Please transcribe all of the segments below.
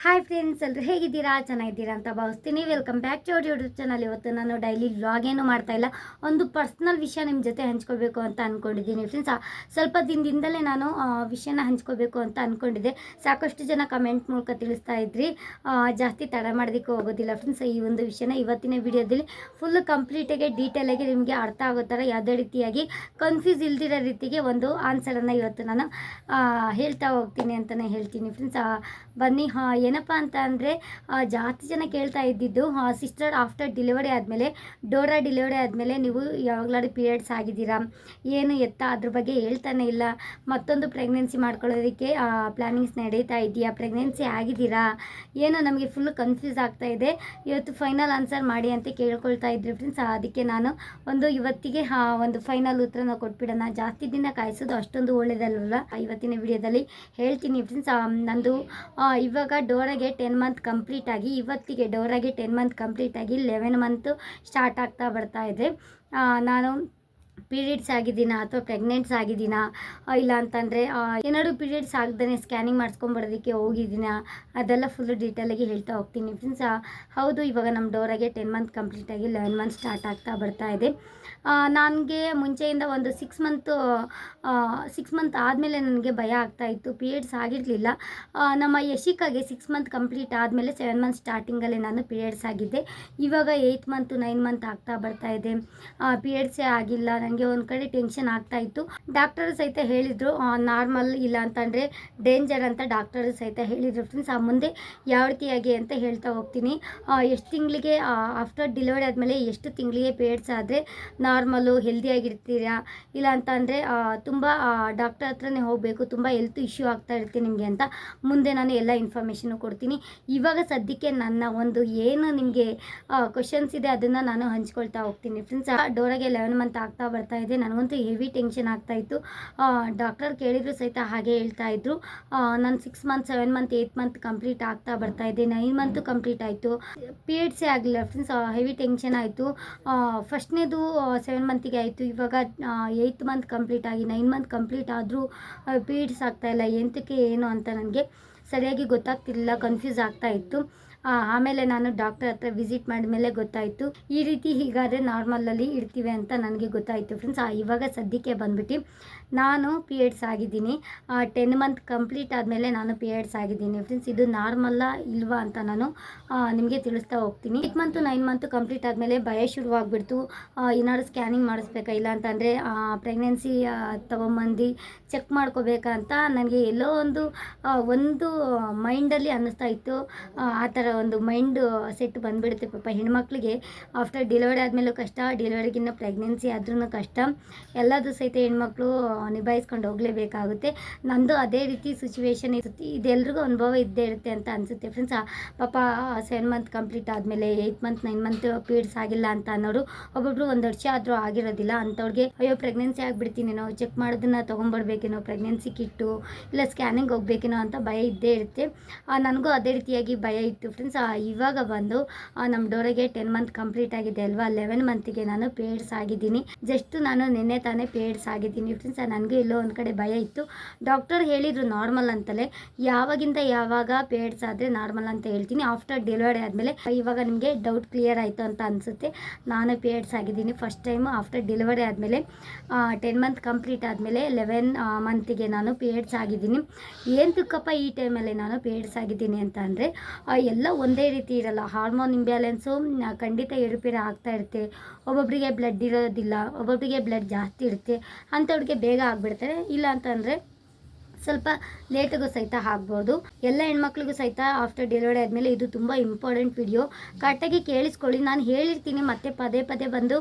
Hi friends ಎಲ್ಲರೂ ಹೇಗಿದ್ದೀರಾ? ಚೆನ್ನಾಗಿದ್ದೀರಾ ಅಂತ ಭಾವಿಸ್ತೀನಿ. Welcome back to our YouTube channel ಇವತ್ತು ನಾನು ಡೈಲಿ ವ್ಲಾಗ್ ಏನು ಮಾಡ್ತಾ ಇಲ್ಲ. ಒಂದು ಪರ್ಸ್ನಲ್ ವಿಷಯ ನಿಮ್ಮ ಜೊತೆ ಹಂಚ್ಕೋಬೇಕು ಅಂತ ಅಂದ್ಕೊಂಡಿದ್ದೀನಿ ಫ್ರೆಂಡ್ಸ್ ಸ್ವಲ್ಪ ದಿನದಿಂದಲೇ ನಾನು ವಿಷಯನ ಹಂಚ್ಕೋಬೇಕು ಅಂತ ಅಂದ್ಕೊಂಡಿದ್ದೆ ಸಾಕಷ್ಟು ಜನ ಕಮೆಂಟ್ ಮೂಲಕ ತಿಳಿಸ್ತಾ ಇದ್ರಿ. ಜಾಸ್ತಿ ತಡ ಮಾಡೋದಕ್ಕೆ ಹೋಗೋದಿಲ್ಲ ಫ್ರೆಂಡ್ಸ್ ಈ ಒಂದು ವಿಷಯನ ಇವತ್ತಿನ ವಿಡಿಯೋದಲ್ಲಿ ಫುಲ್ ಕಂಪ್ಲೀಟಾಗಿ ಡೀಟೇಲಾಗಿ ನಿಮಗೆ ಅರ್ಥ ಆಗೋ ಥರ ಯಾವುದೇ ರೀತಿಯಾಗಿ ಕನ್ಫ್ಯೂಸ್ ಇಲ್ದಿರೋ ರೀತಿಗೆ ಒಂದು ಆನ್ಸರನ್ನು ಇವತ್ತು ನಾನು ಹೇಳ್ತಾ ಹೋಗ್ತೀನಿ ಅಂತಲೇ ಹೇಳ್ತೀನಿ ಫ್ರೆಂಡ್ಸ್ ಬನ್ನಿ. ಏನಪ್ಪ ಅಂತ ಅಂದರೆ ಜಾಸ್ತಿ ಜನ ಕೇಳ್ತಾ ಇದ್ದಿದ್ದು ಸಿಸ್ಟರ್ ಆಫ್ಟರ್ ಡೆಲಿವರಿ ಆದಮೇಲೆ ಡೋರಾ ಡೆಲಿವರಿ ಆದಮೇಲೆ ನೀವು ಯಾವಾಗಲಾದ್ರೂ ಪೀರಿಯಡ್ಸ್ ಆಗಿದ್ದೀರಾ? ಏನು ಎತ್ತ? ಅದ್ರ ಬಗ್ಗೆ ಹೇಳ್ತಾನೆ ಇಲ್ಲ. ಮತ್ತೊಂದು ಪ್ರೆಗ್ನೆನ್ಸಿ ಮಾಡ್ಕೊಳ್ಳೋದಕ್ಕೆ ಪ್ಲ್ಯಾನಿಂಗ್ಸ್ ನಡೀತಾ ಇದೆಯಾ? ಪ್ರೆಗ್ನೆನ್ಸಿ ಆಗಿದ್ದೀರಾ? ಏನೋ ನಮಗೆ ಫುಲ್ ಕನ್ಫ್ಯೂಸ್ ಆಗ್ತಾ ಇದೆ. ಇವತ್ತು ಫೈನಲ್ ಆನ್ಸರ್ ಮಾಡಿ ಅಂತ ಕೇಳ್ಕೊಳ್ತಾ ಇದ್ರಿ ಫ್ರೆಂಡ್ಸ್ ಅದಕ್ಕೆ ನಾನು ಒಂದು ಇವತ್ತಿಗೆ ಒಂದು ಫೈನಲ್ ಉತ್ತರನ ಕೊಟ್ಬಿಡೋಣ. ಜಾಸ್ತಿ ದಿನ ಕಾಯಿಸೋದು ಅಷ್ಟೊಂದು ಒಳ್ಳೇದಲ್ವಲ್ಲ? ಇವತ್ತಿನ ವಿಡಿಯೋದಲ್ಲಿ ಹೇಳ್ತೀನಿ ಫ್ರೆಂಡ್ಸ್ ನಂದು ಇವಾಗ ಡೋರಾಗೆ ಟೆನ್ ಮಂತ್ ಕಂಪ್ಲೀಟ್ ಆಗಿ, ಇವತ್ತಿಗೆ ಡೋರಾಗೆ ಟೆನ್ ಮಂತ್ ಕಂಪ್ಲೀಟ್ ಆಗಿ ಲೆವೆನ್ ಮಂತು ಸ್ಟಾರ್ಟ್ ಆಗ್ತಾ ಬರ್ತಾ ಇದೆ. ನಾನು ಪೀರಿಯಡ್ಸ್ ಆಗಿದ್ದೀನಾ ಅಥವಾ ಪ್ರೆಗ್ನೆಂಟ್ಸ್ ಆಗಿದ್ದೀನಾ? ಇಲ್ಲ ಅಂತಂದರೆ ಏನಾದರೂ ಪೀರಿಯಡ್ಸ್ ಆಗದೇ ಸ್ಕ್ಯಾನಿಂಗ್ ಮಾಡಿಸ್ಕೊಂಬರೋದಕ್ಕೆ ಹೋಗಿದ್ದೀನಾ? ಅದೆಲ್ಲ ಫುಲ್ಲು ಡೀಟೇಲಾಗಿ ಹೇಳ್ತಾ ಹೋಗ್ತೀನಿ ಫ್ರೆಂಡ್ಸ್ ಹೌದು, ಇವಾಗ ನಮ್ಮ ಡೋರಾಗೆ ಟೆನ್ ಮಂತ್ ಕಂಪ್ಲೀಟ್ ಆಗಿ ಲೆವೆನ್ ಮಂತ್ ಸ್ಟಾರ್ಟ್ ಆಗ್ತಾ ಬರ್ತಾ ಇದೆ. ನನಗೆ ಮುಂಚೆಯಿಂದ ಒಂದು ಸಿಕ್ಸ್ ಮಂತು ಸಿಕ್ಸ್ ಮಂತ್ ಆದಮೇಲೆ ನನಗೆ ಭಯ ಆಗ್ತಾ ಇತ್ತು ಪೀರಿಯಡ್ಸ್ ಆಗಿರಲಿಲ್ಲ. ನಮ್ಮ ಯಶಿಕಾಗೆ ಸಿಕ್ಸ್ ಮಂತ್ ಕಂಪ್ಲೀಟ್ ಆದಮೇಲೆ ಸೆವೆನ್ ಮಂತ್ ಸ್ಟಾರ್ಟಿಂಗಲ್ಲೇ ನಾನು ಪೀರಿಯಡ್ಸ್ ಆಗಿದ್ದೆ. ಇವಾಗ ಏಯ್ತ್ ಮಂತು ನೈನ್ ಮಂತ್ ಆಗ್ತಾ ಬರ್ತಾ ಇದೆ. ಪೀರಿಯಡ್ಸೇ ಆಗಿಲ್ಲ ನನಗೆ ಒಂದು ಕಡೆ ಟೆನ್ಷನ್ ಆಗ್ತಾ ಇತ್ತು. ಡಾಕ್ಟರ್ ಸಹಿತ ಹೇಳಿದರು ನಾರ್ಮಲ್ ಇಲ್ಲ ಅಂತಂದರೆ ಡೇಂಜರ್ ಅಂತ ಡಾಕ್ಟರ್ ಸಹಿತ ಹೇಳಿದರು ಫ್ರೆಂಡ್ಸ್ ಆ, ಮುಂದೆ ಯಾವ ರೀತಿಯಾಗಿ ಅಂತ ಹೇಳ್ತಾ ಹೋಗ್ತೀನಿ. ಎಷ್ಟು ತಿಂಗಳಿಗೆ ಆಫ್ಟರ್ ಡೆಲಿವರಿ ಆದಮೇಲೆ ಎಷ್ಟು ತಿಂಗಳಿಗೆ ಪೇಡ್ಸ್ ಆದರೆ ನಾರ್ಮಲು ಹೆಲ್ದಿಯಾಗಿರ್ತೀರಾ ಇಲ್ಲ ಅಂತಂದರೆ ತುಂಬ ಡಾಕ್ಟರ್ ಹತ್ರನೇ ಹೋಗಬೇಕು. ತುಂಬ ಹೆಲ್ತ್ ಇಶ್ಯೂ ಆಗ್ತಾ ಇರುತ್ತೆ ನಿಮಗೆ ಅಂತ ಮುಂದೆ ನಾನು ಎಲ್ಲ ಇನ್ಫಾರ್ಮೇಷನು ಕೊಡ್ತೀನಿ. ಇವಾಗ ಸದ್ಯಕ್ಕೆ ನನ್ನ ಒಂದು ಏನು ನಿಮಗೆ ಕ್ವಶನ್ಸ್ ಇದೆ ಅದನ್ನು ನಾನು ಹಂಚ್ಕೊಳ್ತಾ ಹೋಗ್ತೀನಿ ಫ್ರೆಂಡ್ಸ್ ಡೋರಾಗೆ ಲೆವೆನ್ ಮಂತ್ ಆಗ್ತಾ ಬರ್ತಾ ಇದೆ. ನನಗಂತೂ ಹೆವಿ ಟೆನ್ಷನ್ ಆಗ್ತಾ ಇತ್ತು. ಡಾಕ್ಟರ್ ಕೇಳಿದ್ರು ಸಹಿತ ಹಾಗೆ ಹೇಳ್ತಾ ಇದ್ರು. ನಾನು six month seven month eight month complete ಆಗ್ತಾ ಬರ್ತಾ ಇದೆ. ನೈನ್ ಮಂತು ಕಂಪ್ಲೀಟ್ ಆಯಿತು. ಪಿ ಪೀರಿಯಡ್ಸೇ ಆಗಲಿಲ್ಲ ಫ್ರೆಂಡ್ಸ್ ಹೆವಿ ಟೆನ್ಷನ್ ಆಯಿತು. ಫಸ್ಟ್ನೇದು ಸೆವೆನ್ ಮಂತಿಗೆ ಆಯಿತು. ಇವಾಗ ಏಯ್ತ್ ಮಂತ್ ಕಂಪ್ಲೀಟ್ ಆಗಿ ನೈನ್ ಮಂತ್ ಕಂಪ್ಲೀಟ್ ಆದರೂ ಪಿ ಆಗ್ತಾ ಇಲ್ಲ. ಎಂತಕ್ಕೆ, ಏನು ಅಂತ ನನಗೆ ಸರಿಯಾಗಿ ಗೊತ್ತಾಗ್ತಿರ್ಲಿಲ್ಲ. ಕನ್ಫ್ಯೂಸ್ ಆಗ್ತಾ ಇತ್ತು. ಆಮೇಲೆ ನಾನು ಡಾಕ್ಟರ್ ಹತ್ರ ವಿಸಿಟ್ ಮಾಡಿದ್ಮೇಲೆ ಗೊತ್ತಾಯಿತು. ಈ ರೀತಿ ಹೀಗಾದರೆ ನಾರ್ಮಲಲ್ಲಿ ಇಡ್ತೀವಿ ಅಂತ ನನಗೆ ಗೊತ್ತಾಯಿತು ಫ್ರೆಂಡ್ಸ್ ಇವಾಗ ಸದ್ಯಕ್ಕೆ ಬಂದ್ಬಿಟ್ಟು ನಾನು ಪಿ ಎಡ್ಸ್ ಆಗಿದ್ದೀನಿ. ಟೆನ್ ಮಂತ್ ಕಂಪ್ಲೀಟ್ ಆದಮೇಲೆ ನಾನು ಪಿ ಎಡ್ಸ್ ಆಗಿದ್ದೀನಿ ಫ್ರೆಂಡ್ಸ್ ಇದು ನಾರ್ಮಲ್ಲ ಇಲ್ವಾ ಅಂತ ನಾನು ನಿಮಗೆ ತಿಳಿಸ್ತಾ ಹೋಗ್ತೀನಿ. Eight month nine month complete ಆದಮೇಲೆ ಭಯ ಶುರುವಾಗ್ಬಿಡ್ತು. ಏನಾದ್ರು ಸ್ಕ್ಯಾನಿಂಗ್ ಮಾಡಿಸ್ಬೇಕಾ ಇಲ್ಲ ಅಂತಂದರೆ ಪ್ರೆಗ್ನೆನ್ಸಿ ತೊಗೊಂಬಂದು ಚೆಕ್ ಮಾಡ್ಕೋಬೇಕಾ ನನಗೆ ಎಲ್ಲೋ ಒಂದು ಒಂದು ಮೈಂಡಲ್ಲಿ ಅನ್ನಿಸ್ತಾ ಇತ್ತು. ಆ ಥರ ಒಂದು ಮೈಂಡ್ ಸೆಟ್ ಬಂದುಬಿಡುತ್ತೆ ಪಾಪ. ಹೆಣ್ಮಕ್ಳಿಗೆ ಆಫ್ಟರ್ ಡೆಲಿವರಿ ಆದಮೇಲೂ ಕಷ್ಟ ಡೆಲಿವರಿಗಿನ್ನ ಪ್ರೆಗ್ನೆನ್ಸಿ ಆದ್ರೂ ಕಷ್ಟ. ಎಲ್ಲದೂ ಸಹಿತ ಹೆಣ್ಮಕ್ಳು ನಿಭಾಯಿಸ್ಕೊಂಡು ಹೋಗಲೇಬೇಕಾಗುತ್ತೆ. ನಂದು ಅದೇ ರೀತಿ ಸಿಚುವೇಶನ್ ಇರುತ್ತೆ. ಇದೆಲ್ರಿಗೂ ಅನುಭವ ಇದ್ದೇ ಇರುತ್ತೆ ಅಂತ ಅನಿಸುತ್ತೆ ಫ್ರೆಂಡ್ಸ್ ಪಾಪ ಸೆವೆನ್ ಮಂತ್ ಕಂಪ್ಲೀಟ್ ಆದಮೇಲೆ eight month nine month periods ಆಗಿಲ್ಲ ಅಂತ ಅನ್ನೋರು ಒಬ್ಬೊಬ್ರು ಒಂದು ವರ್ಷ ಆದರೂ ಆಗಿರೋದಿಲ್ಲ. ಅಂಥವ್ರಿಗೆ, ಅಯ್ಯೋ ಪ್ರೆಗ್ನೆನ್ಸಿ ಆಗಿಬಿಡ್ತೀನೇನೋ ಚೆಕ್ ಮಾಡೋದನ್ನ ತೊಗೊಂಬರ್ಬೇಕೇನೋ ಪ್ರೆಗ್ನೆನ್ಸಿ ಕಿಟ್ಟು, ಇಲ್ಲ ಸ್ಕ್ಯಾನಿಂಗ್ ಹೋಗ್ಬೇಕೇನೋ ಅಂತ ಭಯ ಇದ್ದೇ ಇರುತ್ತೆ. ನನಗೂ ಅದೇ ರೀತಿಯಾಗಿ ಭಯ ಇತ್ತು ಫ್ರೆಂಡ್ಸ್ ಇವಾಗ ಬಂದು ನಮ್ಮ ಡೋರಿಗೆ ಟೆನ್ ಮಂತ್ ಕಂಪ್ಲೀಟ್ ಆಗಿದೆ ಅಲ್ವಾ? ಲೆವೆನ್ ಮಂತಿಗೆ ನಾನು ಪೇಡ್ಸ್ ಆಗಿದ್ದೀನಿ. ಜಸ್ಟ್ ನಾನು ನಿನ್ನೆ ತಾನೇ ಪೇಡ್ಸ್ ಆಗಿದ್ದೀನಿ. ಫ್ರೆಂಡ್ಸ್ ನನಗೆ ಎಲ್ಲೋ ಒಂದು ಕಡೆ ಭಯ ಇತ್ತು. ಡಾಕ್ಟರ್ ಹೇಳಿದರು ನಾರ್ಮಲ್ ಅಂತಲೇ. ಯಾವಾಗಿಂದ ಯಾವಾಗ ಪೇಡ್ಸ್ ಆದರೆ ನಾರ್ಮಲ್ ಅಂತ ಹೇಳ್ತೀನಿ. ಆಫ್ಟರ್ ಡೆಲಿವರಿ ಆದಮೇಲೆ, ಇವಾಗ ನಿಮಗೆ ಡೌಟ್ ಕ್ಲಿಯರ್ ಆಯಿತು ಅಂತ ಅನಿಸುತ್ತೆ. ನಾನು ಪೇಡ್ಸ್ ಆಗಿದ್ದೀನಿ ಫಸ್ಟ್ ಟೈಮು ಆಫ್ಟರ್ ಡೆಲಿವರಿ ಆದಮೇಲೆ ಟೆನ್ ಮಂತ್ ಕಂಪ್ಲೀಟ್ ಆದಮೇಲೆ ಲೆವೆನ್ ಮಂತಿಗೆ ನಾನು ಪೇಡ್ಸ್ ಆಗಿದ್ದೀನಿ. ಏನು ತುಕ್ಕಪ್ಪ ಈ ಟೈಮಲ್ಲಿ ನಾನು ಪೇಡ್ಸ್ ಆಗಿದ್ದೀನಿ ಅಂತ ಅಂದರೆ ಎಲ್ಲ ಒಂದೇ ರೀತಿ ಇರಲ್ಲ. ಹಾರ್ಮೋನ್ ಇಂಬ್ಯಾಲೆನ್ಸು ಖಂಡಿತ ಏರುಪೇರು ಆಗ್ತಾ ಇರುತ್ತೆ. ಒಬ್ಬೊಬ್ಬರಿಗೆ ಬ್ಲಡ್ ಇರೋದಿಲ್ಲ ಒಬ್ಬೊಬ್ಬರಿಗೆ ಬ್ಲಡ್ ಜಾಸ್ತಿ ಇರುತ್ತೆ. ಅಂಥವ್ರಿಗೆ ಬೇಗ ಆಗಿಬಿಡ್ತಾರೆ. ಇಲ್ಲ ಅಂತಂದರೆ ಸ್ವಲ್ಪ ಲೇಟಿಗೂ ಸಹಿತ ಆಗ್ಬೋದು. ಎಲ್ಲ ಹೆಣ್ಮಕ್ಳಿಗೂ ಸಹಿತ ಆಫ್ಟರ್ ಡೆಲಿವರಿ ಆದಮೇಲೆ ಇದು ತುಂಬ ಇಂಪಾರ್ಟೆಂಟ್ ವಿಡಿಯೋ ಕರೆಕ್ಟಾಗಿ ಕೇಳಿಸ್ಕೊಳ್ಳಿ. ನಾನು ಹೇಳಿರ್ತೀನಿ, ಮತ್ತೆ ಪದೇ ಪದೇ ಬಂದು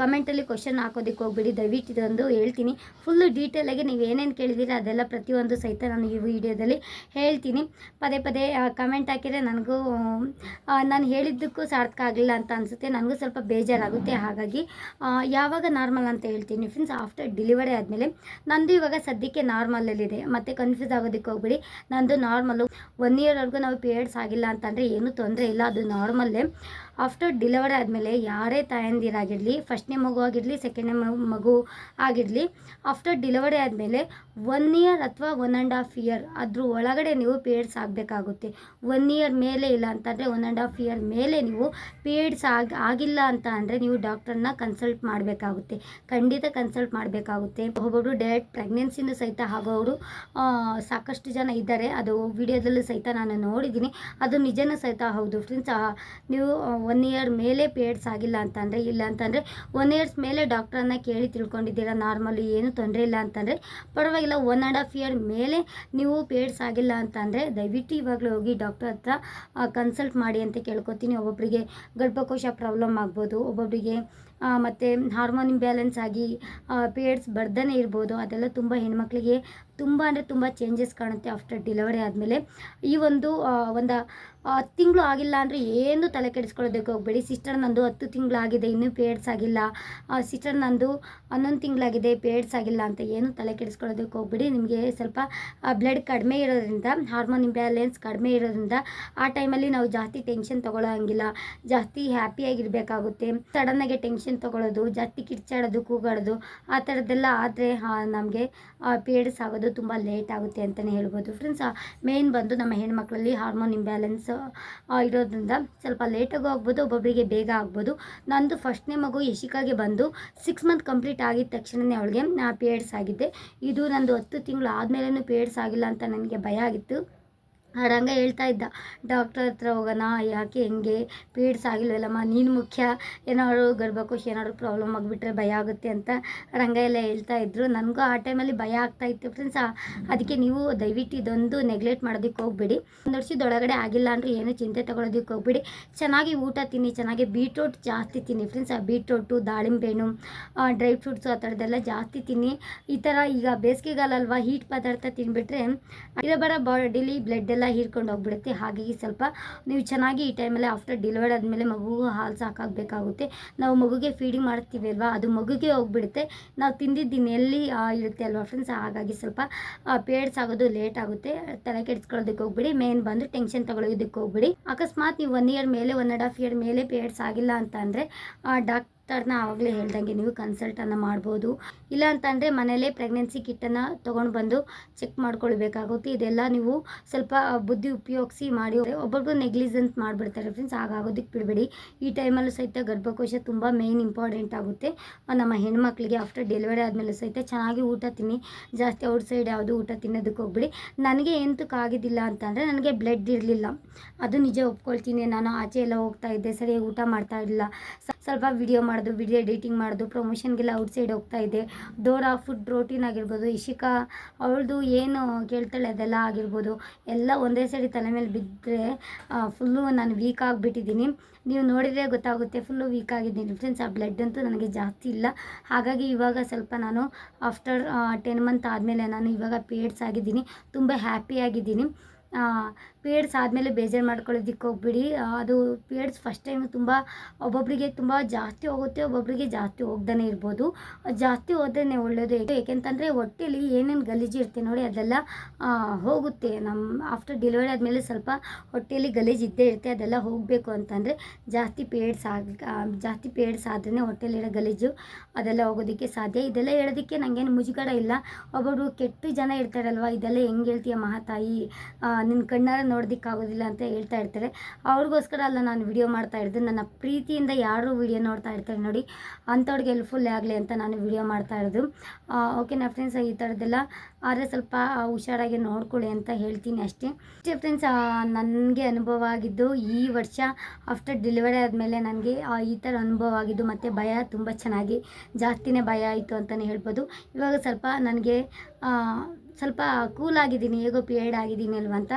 ಕಮೆಂಟಲ್ಲಿ ಕ್ವಶನ್ ಹಾಕೋದಕ್ಕೆ ಹೋಗ್ಬಿಡಿ. ದಯವಿಟ್ಟು ಇದೊಂದು ಹೇಳ್ತೀನಿ. ಫುಲ್ಲು ಡೀಟೇಲಾಗಿ ನೀವು ಏನೇನು ಕೇಳಿದ್ದೀರಿ ಅದೆಲ್ಲ ಪ್ರತಿಯೊಂದು ಸಹಿತ ನಾನು ಈ ವಿಡಿಯೋದಲ್ಲಿ ಹೇಳ್ತೀನಿ. ಪದೇ ಪದೇ ಕಮೆಂಟ್ ಹಾಕಿದರೆ ನನಗೂ ನಾನು ಹೇಳಿದ್ದಕ್ಕೂ ಸಾರ್ಥಕ ಆಗಲಿಲ್ಲ ಅಂತ ಅನಿಸುತ್ತೆ. ನನಗೂ ಸ್ವಲ್ಪ ಬೇಜಾರಾಗುತ್ತೆ. ಹಾಗಾಗಿ ಯಾವಾಗ ನಾರ್ಮಲ್ ಅಂತ ಹೇಳ್ತೀನಿ. ಫ್ರೆಂಡ್ಸ್ ಆಫ್ಟರ್ ಡೆಲಿವರಿ ಆದಮೇಲೆ ನಂದು ಇವಾಗ ಸದ್ಯಕ್ಕೆ ನಾರ್ಮಲಲ್ಲಿದೆ ಮತ್ತೆ ಕನ್ಫ್ಯೂಸ್ ಆಗೋದಕ್ಕೆ ಹೋಗ್ಬಿಡಿ. ನಂದು ನಾರ್ಮಲ್ಲು ಒನ್ ಇಯರ್ವರೆಗೂ ನಾವು ಪೀರಿಯಡ್ಸ್ ಆಗಿಲ್ಲ ಅಂತಂದರೆ ಏನೂ ತೊಂದರೆ ಇಲ್ಲ. ಅದು ನಾರ್ಮಲ್ಲೇ ಆಫ್ಟರ್ ಡಿಲಿವರಿ ಆದಮೇಲೆ ಯಾರೇ ತಾಯಂದಿರಾಗಿರಲಿ ಫಸ್ಟ್ನೇ ಮಗು ಆಗಿರಲಿ ಸೆಕೆಂಡ್ನೇ ಮಗು ಆಗಿರಲಿ ಆಫ್ಟರ್ ಡಿಲಿವರಿ ಆದಮೇಲೆ ಒನ್ ಇಯರ್ ಅಥವಾ ಒನ್ ಆ್ಯಂಡ್ ಹಾಫ್ ಇಯರ್ ಅದ್ರ ಒಳಗಡೆ ನೀವು ಪೀರಿಯಡ್ಸ್ ಆಗಬೇಕಾಗುತ್ತೆ. ಒನ್ ಇಯರ್ ಮೇಲೆ ಇಲ್ಲ ಅಂತಂದರೆ ಒನ್ ಆ್ಯಂಡ್ ಹಾಫ್ ಇಯರ್ ಮೇಲೆ ನೀವು ಪೀರಿಯಡ್ಸ್ ಆಗಿ, ಆಗಿಲ್ಲ ಅಂತ ಅಂದರೆ ನೀವು ಡಾಕ್ಟ್ರನ್ನ ಕನ್ಸಲ್ಟ್ ಮಾಡಬೇಕಾಗುತ್ತೆ. ಖಂಡಿತ ಕನ್ಸಲ್ಟ್ ಮಾಡಬೇಕಾಗುತ್ತೆ. ಒಬ್ಬೊಬ್ಬರು ಡೈರೆಕ್ಟ್ ಪ್ರೆಗ್ನೆನ್ಸಿನೂ ಸಹಿತ ಆಗೋರು ಸಾಕಷ್ಟು ಜನ ಇದ್ದಾರೆ. ಅದು ವಿಡಿಯೋದಲ್ಲೂ ಸಹಿತ ನಾನು ನೋಡಿದ್ದೀನಿ. ಅದು ನಿಜನೂ ಸಹಿತ ಹೌದು. ಫ್ರೆಂಡ್ಸ್ ನೀವು ಒನ್ ಇಯರ್ ಮೇಲೆ ಪೇಡ್ಸ್ ಆಗಿಲ್ಲ ಅಂತಂದರೆ, ಇಲ್ಲ ಅಂತಂದರೆ ಒನ್ ಇಯರ್ಸ್ ಮೇಲೆ ಡಾಕ್ಟ್ರನ್ನ ಕೇಳಿ ತಿಳ್ಕೊಂಡಿದ್ದೀರಾ? ನಾರ್ಮಲ್ ಏನು ತೊಂದರೆ ಇಲ್ಲ ಅಂತಂದರೆ, ಪರವಾಗಿಲ್ಲ ಒನ್ ಆ್ಯಂಡ್ ಹಾಫ್ ಇಯರ್ ಮೇಲೆ ನೀವು ಪೇಡ್ಸ್ ಆಗಿಲ್ಲ ಅಂತಂದರೆ ದಯವಿಟ್ಟು ಇವಾಗಲೇ ಹೋಗಿ ಡಾಕ್ಟರ್ ಹತ್ರ ಕನ್ಸಲ್ಟ್ ಮಾಡಿ ಅಂತ ಕೇಳ್ಕೊತೀನಿ. ಒಬ್ಬೊಬ್ಬರಿಗೆ ಗರ್ಭಕೋಶ ಪ್ರಾಬ್ಲಮ್ ಆಗ್ಬೋದು ಒಬ್ಬೊಬ್ಬರಿಗೆ ಮತ್ತು ಹಾರ್ಮೋನ್ ಇಂಬ್ಯಾಲೆನ್ಸ್ ಆಗಿ ಪೀರಿಯಡ್ಸ್ ಬರ್ದೇ ಇರ್ಬೋದು. ಅದೆಲ್ಲ ತುಂಬ ಹೆಣ್ಮಕ್ಳಿಗೆ ತುಂಬ ಅಂದರೆ ತುಂಬ ಚೇಂಜಸ್ ಕಾಣುತ್ತೆ ಆಫ್ಟರ್ ಡೆಲಿವರಿ ಆದಮೇಲೆ. ಈ ಒಂದು ಒಂದು ಹತ್ತು ತಿಂಗಳು ಆಗಿಲ್ಲ ಅಂದರೆ ಏನು ತಲೆ ಕೆಡಿಸ್ಕೊಳ್ಳೋದಕ್ಕೆ ಹೋಗ್ಬೇಡಿ. ಸಿಸ್ಟರ್ ನಂದು ಹತ್ತು ತಿಂಗಳಾಗಿದೆ, ಇನ್ನೂ ಪೇಡ್ಸ್ ಆಗಿಲ್ಲ. ಸಿಸ್ಟರ್ ನಂದು ಹನ್ನೊಂದು ತಿಂಗಳಾಗಿದೆ ಪೇಡ್ಸ್ ಆಗಿಲ್ಲ ಅಂತ ಏನು ತಲೆ ಕೆಡಿಸ್ಕೊಳ್ಳೋದಕ್ಕೆ ಹೋಗ್ಬೇಡಿ. ನಿಮಗೆ ಸ್ವಲ್ಪ ಬ್ಲಡ್ ಕಡಿಮೆ ಇರೋದ್ರಿಂದ ಹಾರ್ಮೋನ್ ಇಂಬ್ಯಾಲೆನ್ಸ್ ಕಡಿಮೆ ಇರೋದ್ರಿಂದ ಆ ಟೈಮಲ್ಲಿ ನಾವು ಜಾಸ್ತಿ ಟೆನ್ಷನ್ ತೊಗೊಳ್ಳೋ ಹಂಗಿಲ್ಲ. ಜಾಸ್ತಿ ಹ್ಯಾಪಿಯಾಗಿರಬೇಕಾಗುತ್ತೆ ಸಡನ್ನಾಗೆ ಟೆನ್ಷನ್ ತೊಗೊಳ್ಳೋದು ಜಾಸ್ತಿ ಕಿರ್ಚಾಡೋದು, ಕೂಗಾಡೋದು, ಆ ಥರದ್ದೆಲ್ಲ ಆದರೆ ನಮಗೆ ಪೀರಿಯಡ್ಸ್ ಆಗೋದು ತುಂಬ ಲೇಟ್ ಆಗುತ್ತೆ ಅಂತಲೇ ಹೇಳ್ಬೋದು. ಫ್ರೆಂಡ್ಸ್ ಮೇನ್ ಬಂದು ನಮ್ಮ ಹೆಣ್ಮಕ್ಳಲ್ಲಿ ಹಾರ್ಮೋನ್ ಇಂಬ್ಯಾಲೆನ್ಸ್ ಇರೋದ್ರಿಂದ ಸ್ವಲ್ಪ ಲೇಟಾಗೂ ಆಗ್ಬೋದು ಒಬ್ಬೊಬ್ಬರಿಗೆ ಬೇಗ ಆಗ್ಬೋದು. ನಂದು ಫಸ್ಟ್ನೇ ಮಗು ಯಶಿಕಾಗೆ ಬಂದು ಸಿಕ್ಸ್ ಮಂತ್ ಕಂಪ್ಲೀಟ್ ಆಗಿದ ತಕ್ಷಣವೇ ಅವಳಿಗೆ ಪೀರಿಯಡ್ಸ್ ಆಗಿದ್ದೆ ಇದು ನಂದು ಹತ್ತು ತಿಂಗಳು ಆದಮೇಲೆ ಪೀರಿಯಡ್ಸ್ ಆಗಿಲ್ಲ ಅಂತ ನನಗೆ ಭಯ ಆಗಿತ್ತು. ರಂಗ ಹೇಳ್ತಾ ಇದ್ದ, ಡಾಕ್ಟರ್ ಹತ್ರ ಹೋಗೋಣ, ಯಾಕೆ ಹೆಂಗೆ? ಪೀಡ್ಸ್ ಆಗಿಲ್ವಲ್ಲಮ್ಮ, ನೀನು ಮುಖ್ಯ. ಏನಾದ್ರು ಗರ್ಭಕೋಶ ಏನಾದ್ರು ಪ್ರಾಬ್ಲಮ್ ಆಗಿಬಿಟ್ರೆ ಭಯ ಆಗುತ್ತೆ ಅಂತ ರಂಗ ಎಲ್ಲ ಹೇಳ್ತಾ ಇದ್ರು. ನನಗೂ ಆ ಟೈಮಲ್ಲಿ ಭಯ ಆಗ್ತಾ ಇತ್ತು ಫ್ರೆಂಡ್ಸ್ ಅದಕ್ಕೆ ನೀವು ದಯವಿಟ್ಟು ಇದೊಂದು ನೆಗ್ಲೆಕ್ಟ್ ಮಾಡೋದಕ್ಕೆ ಹೋಗ್ಬೇಡಿ. ಒಂದು ವರ್ಷದೊಳಗಡೆ ಆಗಿಲ್ಲ ಅಂದರೆ ಏನೂ ಚಿಂತೆ ತಗೊಳ್ಳೋದಕ್ಕೆ ಹೋಗ್ಬೇಡಿ. ಚೆನ್ನಾಗಿ ಊಟ ತಿನ್ನಿ, ಚೆನ್ನಾಗಿ ಬೀಟ್ರೂಟ್ ಜಾಸ್ತಿ ತಿನ್ನಿ ಫ್ರೆಂಡ್ಸ್ ಆ. ಬೀಟ್ರೂಟು ದಾಳಿಂಬೆ ಹಣ್ಣು ಡ್ರೈ ಫ್ರೂಟ್ಸು ಆ ಥರದ್ದೆಲ್ಲ ಜಾಸ್ತಿ ತಿನ್ನಿ. ಈ ಥರ ಈಗ ಬೇಸಿಗೆಗಾಲ ಅಲ್ವಾ ಹೀಟ್ ಪದಾರ್ಥ ತಿನ್ಬಿಟ್ರೆ ಬರೋ ಬಾಡಿಲಿ ಬ್ಲಡ್ ಹೀರ್ಕೊಂಡು ಹೋಗ್ಬಿಡುತ್ತೆ. ಹಾಗಾಗಿ ಸ್ವಲ್ಪ ನೀವು ಚೆನ್ನಾಗಿ ಈ ಟೈಮಲ್ಲಿ ಆಫ್ಟರ್ ಡೆಲಿವರಿ ಆದಮೇಲೆ ಮಗುಗೂ ಹಾಲು ಸಾಕಾಗಬೇಕಾಗುತ್ತೆ. ನಾವು ಮಗುಗೆ ಫೀಡಿಂಗ್ ಮಾಡ್ತೀವಿ ಅಲ್ವಾ? ಅದು ಮಗುಗೆ ಹೋಗ್ಬಿಡುತ್ತೆ. ನಾವು ತಿಂದಿದ್ದು ಎಲ್ಲಿ ಇರುತ್ತೆ ಅಲ್ವಾ ಫ್ರೆಂಡ್ಸ್ ಹಾಗಾಗಿ ಸ್ವಲ್ಪ ಪೇಡ್ಸ್ ಆಗೋದು ಲೇಟ್ ಆಗುತ್ತೆ. ತಲೆ ಕೆಡಿಸ್ಕೊಳ್ಳೋದಕ್ಕೆ ಹೋಗ್ಬಿಡಿ. ಮೇನ್ ಬಂದು ಟೆನ್ಷನ್ ತಗೊಳ್ಳೋದಕ್ಕೆ ಹೋಗ್ಬಿಡಿ. ಅಕಸ್ಮಾತ್ ನೀವು ಒನ್ ಇಯರ್ ಮೇಲೆ ಒನ್ ಆ್ಯಂಡ್ ಹಾಫ್ ಇಯರ್ ಮೇಲೆ ಪೇಡ್ಸ್ ಆಗಿಲ್ಲ ಅಂತ ಅಂದರೆ ಡಾಕ್ಟರ್ನ ಆವಾಗಲೇ ಹೇಳ್ದಂಗೆ ನೀವು ಕನ್ಸಲ್ಟನ್ನು ಮಾಡ್ಬೋದು. ಇಲ್ಲ ಅಂತಂದರೆ ಮನೆಯಲ್ಲೇ ಪ್ರೆಗ್ನೆನ್ಸಿ ಕಿಟ್ಟನ್ನು ತೊಗೊಂಡು ಬಂದು ಚೆಕ್ ಮಾಡ್ಕೊಳ್ಬೇಕಾಗುತ್ತೆ. ಇದೆಲ್ಲ ನೀವು ಸ್ವಲ್ಪ ಬುದ್ಧಿ ಉಪಯೋಗಿಸಿ ಮಾಡಿ. ಒಬ್ಬೊಬ್ರು ನೆಗ್ಲಿಜೆನ್ಸ್ ಮಾಡ್ಬಿಡ್ತಾರೆ ಫ್ರೆಂಡ್ಸ್ ಹಾಗಾಗೋದಕ್ಕೆ ಬಿಡಬೇಡಿ. ಈ ಟೈಮಲ್ಲೂ ಸಹಿತ ಗರ್ಭಕೋಶ ತುಂಬ ಮೇನ್ ಇಂಪಾರ್ಟೆಂಟ್ ಆಗುತ್ತೆ. ನಮ್ಮ ಹೆಣ್ಮಕ್ಳಿಗೆ ಆಫ್ಟರ್ ಡೆಲಿವರಿ ಆದಮೇಲೆ ಸಹಿತ ಚೆನ್ನಾಗಿ ಊಟ ತಿನ್ನಿ. ಜಾಸ್ತಿ ಔಟ್ ಸೈಡ್ ಯಾವುದು ಊಟ ತಿನ್ನೋದಕ್ಕೆ ಹೋಗ್ಬಿಡಿ. ನನಗೆ ಎಂತಕ್ಕೆ ಆಗಿದ್ದಿಲ್ಲ ಅಂತಂದರೆ ನನಗೆ ಬ್ಲಡ್ ಇರಲಿಲ್ಲ. ಅದು ನಿಜ ಒಪ್ಕೊಳ್ತೀನಿ. ನಾನು ಆಚೆ ಎಲ್ಲ ಹೋಗ್ತಾ ಇದ್ದೆ. ಸರಿಯಾಗಿ ಊಟ ಮಾಡ್ತಾ ಇರಲಿಲ್ಲ. ಸ್ವಲ್ಪ ವಿಡಿಯೋ ಮಾಡೋದು ವಿಡಿಯೋ ಎಡಿಟಿಂಗ್ ಮಾಡೋದು ಪ್ರಮೋಷನ್ಗೆಲ್ಲ ಔಟ್ ಸೈಡ್ ಹೋಗ್ತಾ ಇದ್ದೆ ಡೋರಾ ಫುಡ್ ರೋಟೀನ್ ಆಗಿರ್ಬೋದು ಇಶಿಕಾ ಅವಳದು ಏನು ಕೇಳ್ತಾಳೆ ಅದೆಲ್ಲ ಆಗಿರ್ಬೋದು. ಎಲ್ಲ ಒಂದೇ ಸರಿ ತಲೆ ಮೇಲೆ ಬಿದ್ದರೆ ಫುಲ್ಲು ನಾನು ವೀಕ್ ಆಗಿಬಿಟ್ಟಿದ್ದೀನಿ. ನೀವು ನೋಡಿದರೆ ಗೊತ್ತಾಗುತ್ತೆ ಫುಲ್ಲು ವೀಕ್ ಆಗಿದ್ದೀನಿ. ಫ್ರೆಂಡ್ಸ್ ಆ ಬ್ಲಡ್ ಅಂತೂ ನನಗೆ ಜಾಸ್ತಿ ಇಲ್ಲ. ಹಾಗಾಗಿ ಇವಾಗ ಸ್ವಲ್ಪ ನಾನು ಆಫ್ಟರ್ ಟೆನ್ ಮಂತ್ ಆದಮೇಲೆ ನಾನು ಇವಾಗ ಪೇಡ್ಸ್ ಆಗಿದ್ದೀನಿ. ತುಂಬ ಹ್ಯಾಪಿಯಾಗಿದ್ದೀನಿ ಪೀರಿಯಡ್ಸ್ ಆದಮೇಲೆ ಬೇಜಾರು ಮಾಡ್ಕೊಳ್ಳೋದಕ್ಕೆ ಹೋಗ್ಬಿಡಿ. ಅದು ಪೀರಿಯಡ್ಸ್ ಫಸ್ಟ್ ಟೈಮ್ ತುಂಬ ಒಬ್ಬೊಬ್ಬರಿಗೆ ತುಂಬ ಜಾಸ್ತಿ ಹೋಗುತ್ತೆ ಒಬ್ಬೊಬ್ಬರಿಗೆ ಜಾಸ್ತಿ ಹೋಗ್ದೇ ಇರ್ಬೋದು. ಜಾಸ್ತಿ ಹೋದ್ರೆ ಒಳ್ಳೆಯದು ಏಕೆಂತಂದರೆ ಹೊಟ್ಟೆಲಿ ಏನೇನು ಗಲೀಜು ಇರುತ್ತೆ ನೋಡಿ ಅದೆಲ್ಲ ಹೋಗುತ್ತೆ. ನಮ್ಮ ಆಫ್ಟರ್ ಡೆಲಿವರಿ ಆದಮೇಲೆ ಸ್ವಲ್ಪ ಹೊಟ್ಟೆಯಲ್ಲಿ ಗಲೀಜು ಇದ್ದೇ ಇರುತ್ತೆ ಅದೆಲ್ಲ ಹೋಗಬೇಕು ಅಂತಂದರೆ ಜಾಸ್ತಿ ಪೇಡ್ಸ್ ಆಗಿ ಆ, ಜಾಸ್ತಿ ಪೀರಿಯಡ್ಸ್ ಆದ್ರೇ ಹೊಟ್ಟೆಲಿರೋ ಗಲೀಜು ಅದೆಲ್ಲ ಹೋಗೋದಕ್ಕೆ ಸಾಧ್ಯ. ಇದೆಲ್ಲ ಹೇಳೋದಕ್ಕೆ ನನಗೇನು ಮುಜುಗರ ಇಲ್ಲ. ಒಬ್ಬೊಬ್ರು ಕೆಟ್ಟು ಜನ ಇರ್ತಾರಲ್ವ ಇದೆಲ್ಲ ಹೆಂಗೆ ಹೇಳ್ತೀಯ ಮಹಾತಾಯಿ? ನಿನ್ನ ಕಣ್ಣಾರ ನೋಡೋದಕ್ಕಾಗೋದಿಲ್ಲ ಅಂತ ಹೇಳ್ತಾ ಇರ್ತಾರೆ. ಅವ್ರಿಗೋಸ್ಕರ ಅಲ್ಲ ನಾನು ವಿಡಿಯೋ ಮಾಡ್ತಾ ಇರೋದು. ನನ್ನ ಪ್ರೀತಿಯಿಂದ ಯಾರು ವಿಡಿಯೋ ನೋಡ್ತಾ ಇರ್ತಾರೆ ನೋಡಿ. ಅಂಥವ್ರಿಗೆ ಹೆಲ್ಪ್ಫುಲ್ ಆಗಲಿ ಅಂತ ನಾನು ವಿಡಿಯೋ ಮಾಡ್ತಾ ಇರೋದು. ಓಕೆ ನಾ ಫ್ರೆಂಡ್ಸ್ ಈ ಥರದ್ದೆಲ್ಲ ಆದರೆ ಸ್ವಲ್ಪ ಹುಷಾರಾಗಿ ನೋಡ್ಕೊಳ್ಳಿ ಅಂತ ಹೇಳ್ತೀನಿ ಅಷ್ಟೇ. ಅಷ್ಟೇ ಫ್ರೆಂಡ್ಸ್ ನನಗೆ ಅನುಭವ ಆಗಿದ್ದು ಈ ವರ್ಷ ಆಫ್ಟರ್ ಡೆಲಿವರಿ ಆದಮೇಲೆ ನನಗೆ ಈ ಥರ ಅನುಭವ ಆಗಿದ್ದು. ಮತ್ತು ಭಯ ತುಂಬ ಚೆನ್ನಾಗಿ, ಜಾಸ್ತಿನೇ ಭಯ ಆಯಿತು ಅಂತಲೇ ಹೇಳ್ಬೋದು. ಇವಾಗ ಸ್ವಲ್ಪ ನನಗೆ ಸ್ವಲ್ಪ ಕೂಲ್ ಆಗಿದ್ದೀನಿ, ಹೇಗೋ ಪೀರಿಯಡ್ ಆಗಿದ್ದೀನಿ ಅಲ್ವ ಅಂತ.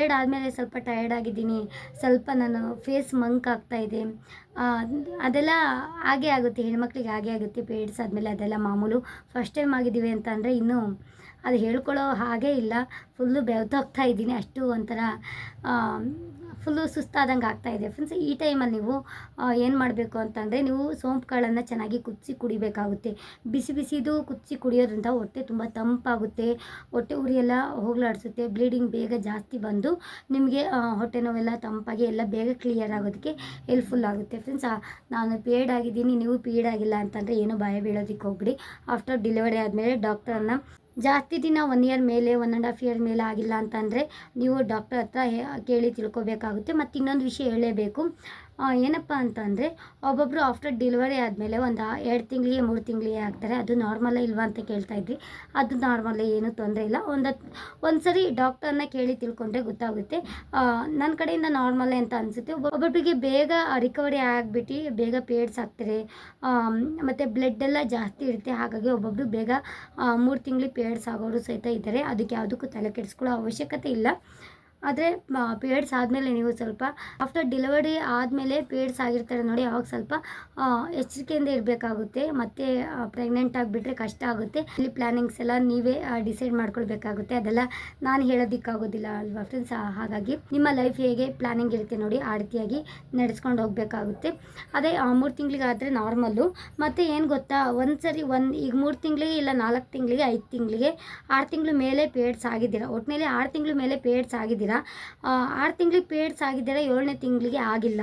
ಎಡ್ ಆದಮೇಲೆ ಸ್ವಲ್ಪ ಟಯರ್ಡ್ ಆಗಿದ್ದೀನಿ. ಸ್ವಲ್ಪ ನಾನು ಫೇಸ್ ಮಂಕ್ ಆಗ್ತಾ ಇದೆ. ಅದೆಲ್ಲ ಹಾಗೇ ಆಗುತ್ತೆ, ಹೆಣ್ಮಕ್ಳಿಗೆ ಹಾಗೇ ಆಗುತ್ತೆ ಪೀರಿಯಡ್ಸ್ ಆದಮೇಲೆ ಅದೆಲ್ಲ ಮಾಮೂಲು. ಫಸ್ಟ್ ಟೈಮ್ ಆಗಿದ್ದೀವಿ ಅಂತ ಅಂದರೆ ಇನ್ನೂ ಅದು ಹೇಳ್ಕೊಳ್ಳೋ ಹಾಗೇ ಇಲ್ಲ. ಫುಲ್ಲು ಬೆವ್ತೋಗ್ತಾ ಇದ್ದೀನಿ ಅಷ್ಟು ಒಂಥರ ಫುಲ್ಲು ಸುಸ್ತಾದಂಗೆ ಆಗ್ತಾ ಇದೆ. ಫ್ರೆಂಡ್ಸ್ ಈ ಟೈಮಲ್ಲಿ ನೀವು ಏನು ಮಾಡಬೇಕು ಅಂತಂದರೆ ನೀವು ಸೋಂಪುಗಳನ್ನು ಚೆನ್ನಾಗಿ ಕುದಿಸಿ ಕುಡಿಬೇಕಾಗುತ್ತೆ. ಬಿಸಿ ಬಿಸಿದು ಕುದಿಸಿ ಕುಡಿಯೋದ್ರಿಂದ ಹೊಟ್ಟೆ ತುಂಬ ತಂಪಾಗುತ್ತೆ. ಹೊಟ್ಟೆ ಉರಿಯೆಲ್ಲ ಹೋಗ್ಲಾಡಿಸುತ್ತೆ. ಬ್ಲೀಡಿಂಗ್ ಬೇಗ ಜಾಸ್ತಿ ಬಂದು ನಿಮಗೆ ಹೊಟ್ಟೆ ನೋವೆಲ್ಲ ತಂಪಾಗಿ ಎಲ್ಲ ಬೇಗ ಕ್ಲಿಯರ್ ಆಗೋದಕ್ಕೆ ಹೆಲ್ಪ್ಫುಲ್ ಆಗುತ್ತೆ. ಫ್ರೆಂಡ್ಸ್ ನಾನು ಪೀರಿಯಡ್ ಆಗಿದ್ದೀನಿ, ನೀವು ಪೀರಿಯಡ್ ಆಗಿಲ್ಲ ಅಂತಂದರೆ ಏನು ಭಯ ಬೀಳೋದಕ್ಕೆ ಹೋಗ್ಬಿಡಿ. ಆಫ್ಟರ್ ಡೆಲಿವರಿ ಆದಮೇಲೆ ಡಾಕ್ಟರನ್ನ ಜಾಸ್ತಿ ದಿನ ಒನ್ ಇಯರ್ ಮೇಲೆ ಒನ್ ಆ್ಯಂಡ್ ಹಾಫ್ ಇಯರ್ ಮೇಲೆ ಆಗಿಲ್ಲ ಅಂತಂದರೆ ನೀವು ಡಾಕ್ಟರ್ ಹತ್ರ ಕೇಳಿ ತಿಳ್ಕೊಬೇಕಾಗುತ್ತೆ. ಮತ್ತು ಇನ್ನೊಂದು ವಿಷಯ ಹೇಳಲೇಬೇಕು ಏನಪ್ಪ ಅಂತಂದರೆ ಒಬ್ಬೊಬ್ಬರು ಆಫ್ಟರ್ ಡಿಲಿವರಿ ಆದಮೇಲೆ ಒಂದು ಎರಡು ತಿಂಗಳಿಗೆ, ಮೂರು ತಿಂಗಳಿಗೆ ಆಗ್ತಾರೆ ಅದು ನಾರ್ಮಲ್ಲ ಇಲ್ವಾ ಅಂತ ಕೇಳ್ತಾ ಇದ್ವಿ. ಅದು ನಾರ್ಮಲ್ ಏನು ತೊಂದರೆ ಇಲ್ಲ. ಒಂದು ಒಂದು ಸರಿ ಡಾಕ್ಟರ್ನ ಕೇಳಿ ತಿಳ್ಕೊಂಡ್ರೆ ಗೊತ್ತಾಗುತ್ತೆ. ನನ್ನ ಕಡೆಯಿಂದ ನಾರ್ಮಲ್ಲೇ ಅಂತ ಅನಿಸುತ್ತೆ. ಒಬ್ಬೊಬ್ಬರಿಗೆ ಬೇಗ ರಿಕವರಿ ಆಗಿಬಿಟ್ಟು ಬೇಗ ಪೇಡ್ಸ್ ಆಗ್ತಾರೆ. ಮತ್ತು ಬ್ಲಡ್ ಎಲ್ಲ ಜಾಸ್ತಿ ಇರುತ್ತೆ. ಹಾಗಾಗಿ ಒಬ್ಬೊಬ್ಬರು ಬೇಗ ಮೂರು ತಿಂಗಳಿಗೆ ಪೇಡ್ಸ್ ಆಗೋರು ಸಹಿತ ಇದ್ದಾರೆ. ಅದಕ್ಕೆ ಯಾವುದಕ್ಕೂ ತಲೆ ಕೆಡಿಸ್ಕೊಳ್ಳೋ ಅವಶ್ಯಕತೆ ಇಲ್ಲ. ಆದರೆ ಪೀರಿಯಡ್ಸ್ ಆದಮೇಲೆ ನೀವು ಸ್ವಲ್ಪ ಆಫ್ಟರ್ ಡೆಲಿವರಿ ಆದಮೇಲೆ ಪೀರಿಯಡ್ಸ್ ಆಗಿರ್ತಾರೆ ನೋಡಿ ಅವಾಗ ಸ್ವಲ್ಪ ಎಚ್ಚರಿಕೆಯಿಂದ ಇರಬೇಕಾಗುತ್ತೆ. ಮತ್ತು ಪ್ರೆಗ್ನೆಂಟ್ ಆಗಿಬಿಟ್ರೆ ಕಷ್ಟ ಆಗುತ್ತೆ. ಇಲ್ಲಿ ಪ್ಲ್ಯಾನಿಂಗ್ಸ್ ಎಲ್ಲ ನೀವೇ ಡಿಸೈಡ್ ಮಾಡ್ಕೊಳ್ಬೇಕಾಗುತ್ತೆ. ಅದೆಲ್ಲ ನಾನು ಹೇಳೋದಕ್ಕಾಗೋದಿಲ್ಲ ಅಲ್ವಾ ಫ್ರೆಂಡ್ಸ್ ಹಾಗಾಗಿ ನಿಮ್ಮ ಲೈಫ್ ಹೇಗೆ ಪ್ಲ್ಯಾನಿಂಗ್ ಇರುತ್ತೆ ನೋಡಿ ಆ ರೀತಿಯಾಗಿ ನಡೆಸ್ಕೊಂಡು ಹೋಗಬೇಕಾಗುತ್ತೆ. ಅದೇ ಮೂರು ತಿಂಗಳಿಗಾದರೆ ನಾರ್ಮಲ್ಲು ಮತ್ತು ಏನು ಗೊತ್ತಾ ಒಂದು ಸರಿ ಒಂದು, ಈಗ ಮೂರು ತಿಂಗಳಿಗೆ ಇಲ್ಲ, ನಾಲ್ಕು ತಿಂಗಳಿಗೆ, ಐದು ತಿಂಗಳಿಗೆ ಆರು ತಿಂಗಳ ಮೇಲೆ ಪೇಡ್ಸ್ ಆಗಿದ್ದೀರಾ? ಒಟ್ಟಿನಲ್ಲಿ ಆರು ತಿಂಗಳ ಮೇಲೆ ಪೇಡ್ಸ್ ಆಗಿದ್ದೀರಾ? ಆರು ತಿಂಗಳಿಗೆ ಪೇಡ್ಸ್ ಆಗಿದ್ದೀರಾ ಏಳನೇ ತಿಂಗಳಿಗೆ ಆಗಿಲ್ಲ.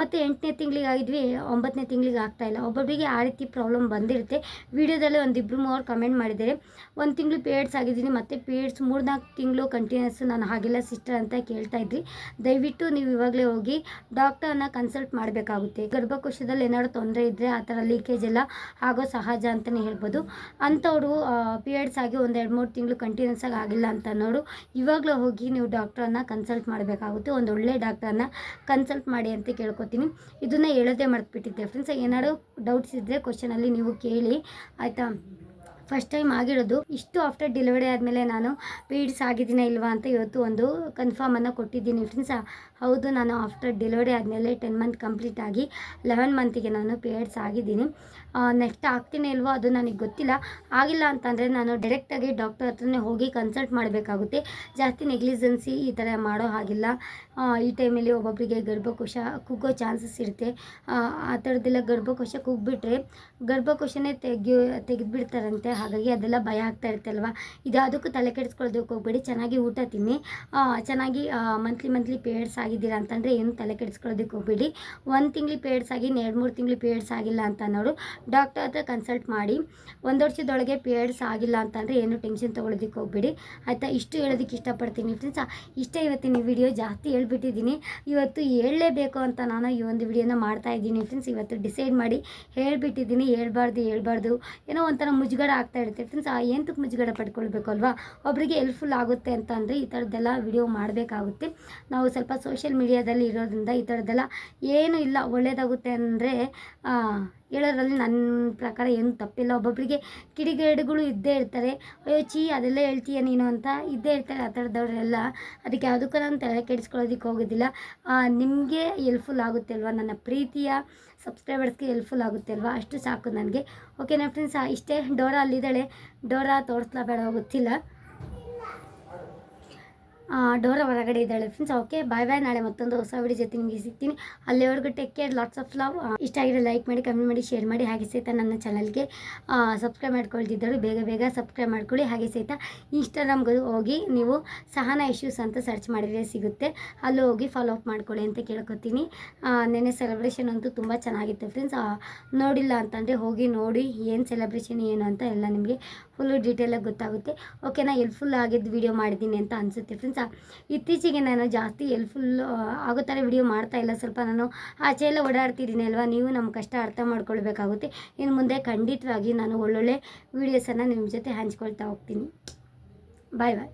ಮತ್ತು ಎಂಟನೇ ತಿಂಗಳಿಗೆ ಆಗಿದ್ವಿ, ಒಂಬತ್ತನೇ ತಿಂಗಳಿಗೆ ಇಲ್ಲ. ಒಬ್ಬೊಬ್ಬರಿಗೆ ಆ ರೀತಿ ಪ್ರಾಬ್ಲಮ್ ಬಂದಿರುತ್ತೆ. ವಿಡಿಯೋದಲ್ಲಿ ಒಂದಿಬ್ಬರು ಮೂವರು ಕಮೆಂಟ್ ಮಾಡಿದ್ದಾರೆ. ಒಂದು ತಿಂಗಳು ಪೇಡ್ಸ್ ಆಗಿದ್ದೀನಿ, ಮತ್ತು ಪೇಡ್ಸ್ ಮೂರ್ನಾಲ್ಕು ತಿಂಗಳು ಕಂಟಿನ್ಯೂಸ್ ನಾನು ಹಾಗೆಲ್ಲ ಸಿಸ್ಟರ್ ಅಂತ ಕೇಳ್ತಾ ಇದ್ರಿ. ದಯವಿಟ್ಟು ನೀವು ಇವಾಗಲೇ ಹೋಗಿ ಡಾಕ್ಟರ್ನ ಕನ್ಸಲ್ಟ್ ಮಾಡಬೇಕಾಗುತ್ತೆ. ಗರ್ಭಕೋಶದಲ್ಲಿ ಏನಾದ್ರು ತೊಂದರೆ ಇದ್ದರೆ ಆ ಥರ ಲೀಕೇಜ್ ಎಲ್ಲ ಆಗೋ ಸಹಜ ಅಂತಲೇ ಹೇಳ್ಬೋದು. ಅಂಥವ್ರು ಪೀರಿಯಡ್ಸ್ ಆಗಿ ಒಂದು ಎರಡು ಮೂರು ತಿಂಗಳು ಕಂಟಿನ್ಯೂಸ್ ಆಗಿ ಆಗಿಲ್ಲ ಅಂತ ಅನ್ನೋರು ಇವಾಗಲೇ ಹೋಗಿ ನೀವು ಡಾಕ್ಟ್ರನ್ನ ಕನ್ಸಲ್ಟ್ ಮಾಡಬೇಕಾಗುತ್ತೆ. ಒಂದು ಒಳ್ಳೆ ಡಾಕ್ಟ್ರನ್ನ ಕನ್ಸಲ್ಟ್ ಮಾಡಿ ಅಂತ ಕೇಳ್ಕೊತೀನಿ ಇದನ್ನು ಹೇಳೋದೇ ಮರ್ತ್ಬಿಟ್ಟಿದ್ದೆ ಫ್ರೆಂಡ್ಸ್ ಏನಾದರೂ ಡೌಟ್ಸ್ ಇದ್ದರೆ ಕ್ವಶನಲ್ಲಿ ನೀವು ಕೇಳಿ, ಆಯಿತಾ? ಫಸ್ಟ್ ಟೈಮ್ ಆಗಿರೋದು. ಇಷ್ಟು ಆಫ್ಟರ್ ಡೆಲಿವರಿ ಆದಮೇಲೆ ನಾನು ಪೀಡ್ಸ್ ಆಗಿದ್ದೀನ ಇಲ್ವಾ ಅಂತ ಇವತ್ತು ಒಂದು ಕನ್ಫರ್ಮನ್ನು ಕೊಟ್ಟಿದ್ದೀನಿ ಫ್ರೆಂಡ್ಸ್ ಹೌದು, ನಾನು ಆಫ್ಟರ್ ಡೆಲಿವರಿ ಆದಮೇಲೆ ಟೆನ್ ಮಂತ್ ಕಂಪ್ಲೀಟ್ ಆಗಿ ಲೆವೆನ್ ಮಂತಿಗೆ ನಾನು ಪೀರಿಯಡ್ಸ್ ಆಗಿದ್ದೀನಿ. ನೆಕ್ಸ್ಟ್ ಆಗ್ತೀನಿ ಇಲ್ವೋ ಅದು ನನಗೆ ಗೊತ್ತಿಲ್ಲ. ಆಗಿಲ್ಲ ಅಂತಂದರೆ ನಾನು ಡೈರೆಕ್ಟಾಗಿ ಡಾಕ್ಟರ್ ಹತ್ರನೇ ಹೋಗಿ ಕನ್ಸಲ್ಟ್ ಮಾಡಬೇಕಾಗುತ್ತೆ. ಜಾಸ್ತಿ ನೆಗ್ಲಿಜೆನ್ಸಿ ಈ ಥರ ಮಾಡೋ ಹಾಗಿಲ್ಲ. ಈ ಟೈಮಲ್ಲಿ ಒಬ್ಬೊಬ್ಬರಿಗೆ ಗರ್ಭಕೋಶ ಕುಗ್ಗೋ ಚಾನ್ಸಸ್ ಇರುತ್ತೆ. ಆ ಥರದ್ದೆಲ್ಲ ಗರ್ಭಕೋಶ ಕುಗ್ಬಿಟ್ರೆ ಗರ್ಭಕೋಶನೇ ತೆಗಿ ತೆಗೆದುಬಿಡ್ತಾರಂತೆ. ಹಾಗಾಗಿ ಅದೆಲ್ಲ ಭಯ ಆಗ್ತಾ ಇರುತ್ತೆ ಅಲ್ವಾ? ಅದಕ್ಕೂ ತಲೆ ಕೆಡಿಸ್ಕೊಳ್ಳೋದಕ್ಕೆ ಹೋಗ್ಬೇಡಿ. ಚೆನ್ನಾಗಿ ಊಟ ತಿನ್ನಿ. ಚೆನ್ನಾಗಿ ಮಂತ್ಲಿ ಮಂತ್ಲಿ ಪೇರಿಯಡ್ಸ್ ಆಗಿದ್ದೀರಾ ಅಂತಂದರೆ ಏನು ತಲೆ ಕೆಡಿಸ್ಕೊಳ್ಳೋದಕ್ಕೆ ಹೋಗ್ಬೇಡಿ. ಒಂದು ತಿಂಗಳು ಪೇಡ್ಸ್ ಆಗಿ ಎರಡು ಮೂರು ತಿಂಗಳು ಪೇಡ್ಸ್ ಆಗಿಲ್ಲ ಅಂತ ಅನ್ನೋರು ಡಾಕ್ಟರ್ ಹತ್ರ ಕನ್ಸಲ್ಟ್ ಮಾಡಿ, ಒಂದು ವರ್ಷದೊಳಗೆ ಪೇಡ್ಸ್ ಆಗಿಲ್ಲ ಅಂತಂದರೆ ಏನು ಟೆನ್ಷನ್ ತೊಗೊಳೋದಕ್ಕೆ ಹೋಗ್ಬೇಡಿ. ಆಯಿತಾ? ಇಷ್ಟು ಹೇಳೋದಕ್ಕೆ ಇಷ್ಟಪಡ್ತೀನಿ ಫ್ರೆಂಡ್ಸ್ ಇಷ್ಟೇ ಇವತ್ತಿನ ವಿಡಿಯೋ ಜಾಸ್ತಿ ಹೇಳ್ಬಿಟ್ಟಿದ್ದೀನಿ. ಇವತ್ತು ಹೇಳಲೇಬೇಕು ಅಂತ ನಾನು ಈ ಒಂದು ವಿಡಿಯೋನ ಮಾಡ್ತಾ ಇದ್ದೀನಿ ಫ್ರೆಂಡ್ಸ್ ಇವತ್ತು ಡಿಸೈಡ್ ಮಾಡಿ ಹೇಳ್ಬಿಟ್ಟಿದ್ದೀನಿ. ಹೇಳ್ಬಾರ್ದು ಹೇಳ್ಬಾರ್ದು. ಏನೋ ಒಂಥರ ಮುಜುಗಡ ಆಗ್ತಾ ಇರುತ್ತೆ ಫ್ರೆಂಡ್ಸ್ ಆ ಏನಕ್ಕೆ ಮುಜುಗಡ ಪಡ್ಕೊಳ್ಬೇಕು ಅಲ್ವಾ? ಒಬ್ಬರಿಗೆ ಹೆಲ್ಪ್ಫುಲ್ ಆಗುತ್ತೆ ಅಂತ ಅಂದರೆ ಈ ಥರದ್ದೆಲ್ಲ ವಿಡಿಯೋ ಮಾಡಬೇಕಾಗುತ್ತೆ. ನಾವು ಸ್ವಲ್ಪ ಸೋಷಿಯಲ್ ಮೀಡಿಯಾದಲ್ಲಿ ಇರೋದ್ರಿಂದ ಈ ಥರದ್ದೆಲ್ಲ ಏನೂ ಇಲ್ಲ. ಒಳ್ಳೆಯದಾಗುತ್ತೆ ಅಂದರೆ ಹೇಳೋದ್ರಲ್ಲಿ ನನ್ನ ಪ್ರಕಾರ ಏನು ತಪ್ಪಿಲ್ಲ. ಒಬ್ಬೊಬ್ಬರಿಗೆ ಕಿಡಿಗೇಡುಗಳು ಇದ್ದೇ ಇರ್ತಾರೆ. ಅಯ್ಯೋ ಚೀ ಅದೆಲ್ಲ ಹೇಳ್ತೀಯ ನೀನು ಅಂತ ಇದ್ದೇ ಇರ್ತಾರೆ ಆ ಥರದವರೆಲ್ಲ ಅದಕ್ಕೆ ಯಾವುದಕ್ಕೂ ನಾನು ತಲೆ ಕೆಡಿಸ್ಕೊಳ್ಳೋದಕ್ಕೆ ಹೋಗೋದಿಲ್ಲ. ನಿಮಗೆ ಹೆಲ್ಪ್ಫುಲ್ ಆಗುತ್ತೆ ಅಲ್ವಾ? ನನ್ನ ಪ್ರೀತಿಯ ಸಬ್ಸ್ಕ್ರೈಬರ್ಸ್ಗೆ ಹೆಲ್ಪ್ಫುಲ್ ಆಗುತ್ತೆ ಅಲ್ವಾ? ಅಷ್ಟು ಸಾಕು ನನಗೆ. ಓಕೆನಾ ಫ್ರೆಂಡ್ಸ್ ಇಷ್ಟೇ. ಡೋರಾ ಅಲ್ಲಿದ್ದಾಳೆ. ಡೋರಾ ತೋರಿಸ್ಲಾ ಬೇಡ, ಗೊತ್ತಿಲ್ಲ. ಡೋರ ಹೊರಗಡೆ ಇದ್ದಾಳೆ ಫ್ರೆಂಡ್ಸ್ ಓಕೆ ಬಾಯ್ ಬಾಯ್ ನಾಳೆ ಮತ್ತೊಂದು ಹೊಸ ವಿಡಿಯೋ ಜೊತೆ ನಿಮಗೆ ಸಿಗ್ತೀನಿ. ಅಲ್ಲಿವರೆಗೂ take care lots of love ಇಷ್ಟ ಆಗಿರೋ ಲೈಕ್ ಮಾಡಿ ಕಮೆಂಟ್ ಮಾಡಿ ಶೇರ್ ಮಾಡಿ. ಹಾಗೆ ಸಹಿತ ನನ್ನ ಚಾನಲ್ಗೆ ಸಬ್ಸ್ಕ್ರೈಬ್ ಮಾಡ್ಕೊಳ್ತಿದ್ದರು ಬೇಗ ಬೇಗ ಸಬ್ಸ್ಕ್ರೈಬ್ ಮಾಡ್ಕೊಳ್ಳಿ. ಹಾಗೆ ಸಹಿತ ಇನ್ಸ್ಟಾಗ್ರಾಮ್ಗೆ ಹೋಗಿ ನೀವು ಸಹನಾ ಇಶ್ಯೂಸ್ ಅಂತ ಸರ್ಚ್ ಮಾಡಿದರೆ ಸಿಗುತ್ತೆ. ಅಲ್ಲಿ ಹೋಗಿ ಫಾಲೋ ಅಪ್ ಮಾಡ್ಕೊಳ್ಳಿ ಅಂತ ಕೇಳ್ಕೊತೀನಿ. ನೆನೆ ನೆನ್ನೆ ಸೆಲೆಬ್ರೇಷನ್ ಅಂತೂ ತುಂಬ ಚೆನ್ನಾಗಿತ್ತು ಫ್ರೆಂಡ್ಸ್ ನೋಡಿಲ್ಲ ಅಂತಂದರೆ ಹೋಗಿ ನೋಡಿ ಏನು ಸೆಲೆಬ್ರೇಷನ್ ಏನು ಅಂತ ಎಲ್ಲ ನಿಮಗೆ ಫುಲ್ಲು ಡೀಟೇಲಾಗಿ ಗೊತ್ತಾಗುತ್ತೆ. ಓಕೆ ನಾ ಹೆಲ್ಪ್ಫುಲ್ ಆಗಿದ್ದು ವೀಡಿಯೋ ಮಾಡಿದ್ದೀನಿ ಅಂತ ಅನಿಸುತ್ತೆ ಫ್ರೆಂಡ್ಸ್ ಇತ್ತೀಚೆಗೆ ನಾನು ಜಾಸ್ತಿ ಹೆಲ್ಪ್ಫುಲ್ ಆಗೋ ಥರ ವಿಡಿಯೋ ಮಾಡ್ತಾ ಇಲ್ಲ. ಸ್ವಲ್ಪ ನಾನು ಆಚೆ ಎಲ್ಲ ಓಡಾಡ್ತಿದ್ದೀನಿ ಅಲ್ವಾ? ನೀವು ನಮ್ಮ ಕಷ್ಟ ಅರ್ಥ ಮಾಡ್ಕೊಳ್ಬೇಕಾಗುತ್ತೆ. ಇನ್ನು ಮುಂದೆ ಖಂಡಿತವಾಗಿ ನಾನು ಒಳ್ಳೊಳ್ಳೆ ವೀಡಿಯೋಸನ್ನು ನಿಮ್ಮ ಜೊತೆ ಹಂಚ್ಕೊಳ್ತಾ ಹೋಗ್ತೀನಿ. ಬಾಯ್ ಬಾಯ್